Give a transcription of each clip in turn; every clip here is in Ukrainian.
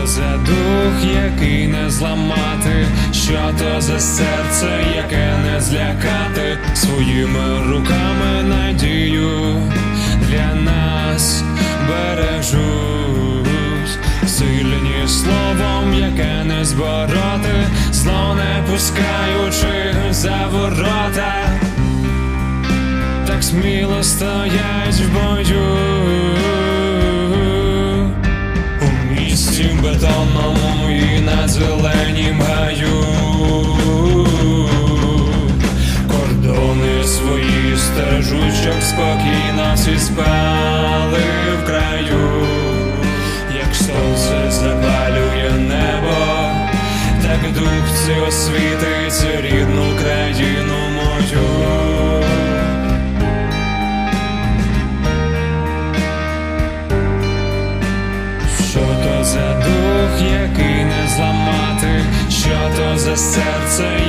то за дух, який не зламати, що то за серце, яке не злякати, своїми руками надію для нас бережуть, сильні словом, яке не збороти, зло не пускаючи за ворота. Так сміло стоять в бою спокійно всі спали в краю, як сонце запалює небо, так дух цей освітить рідну країну мою. Що то за дух, який не зламати, що то за серце,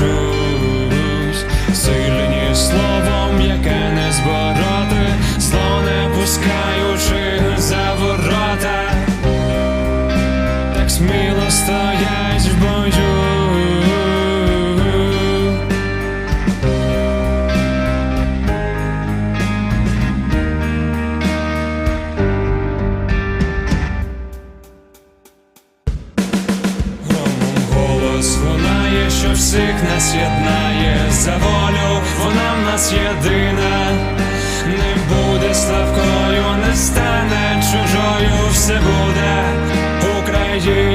бережуть, сильні словом, яке не збороти, зло не пускаючи за ворота, так сміло стоять в бою. Що всіх нас єднає. За волю, вона в нас єдина, не буде славкою, не стане чужою, все буде. Україна.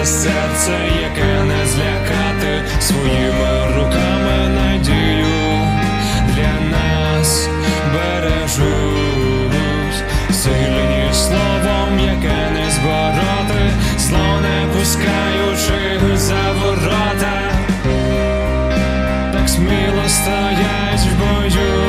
це серце, яке не злякати своїми руками надію для нас бережуть, сильні словом, яке не збороти, зло не пускаючи за ворота, так сміло стоять в бою.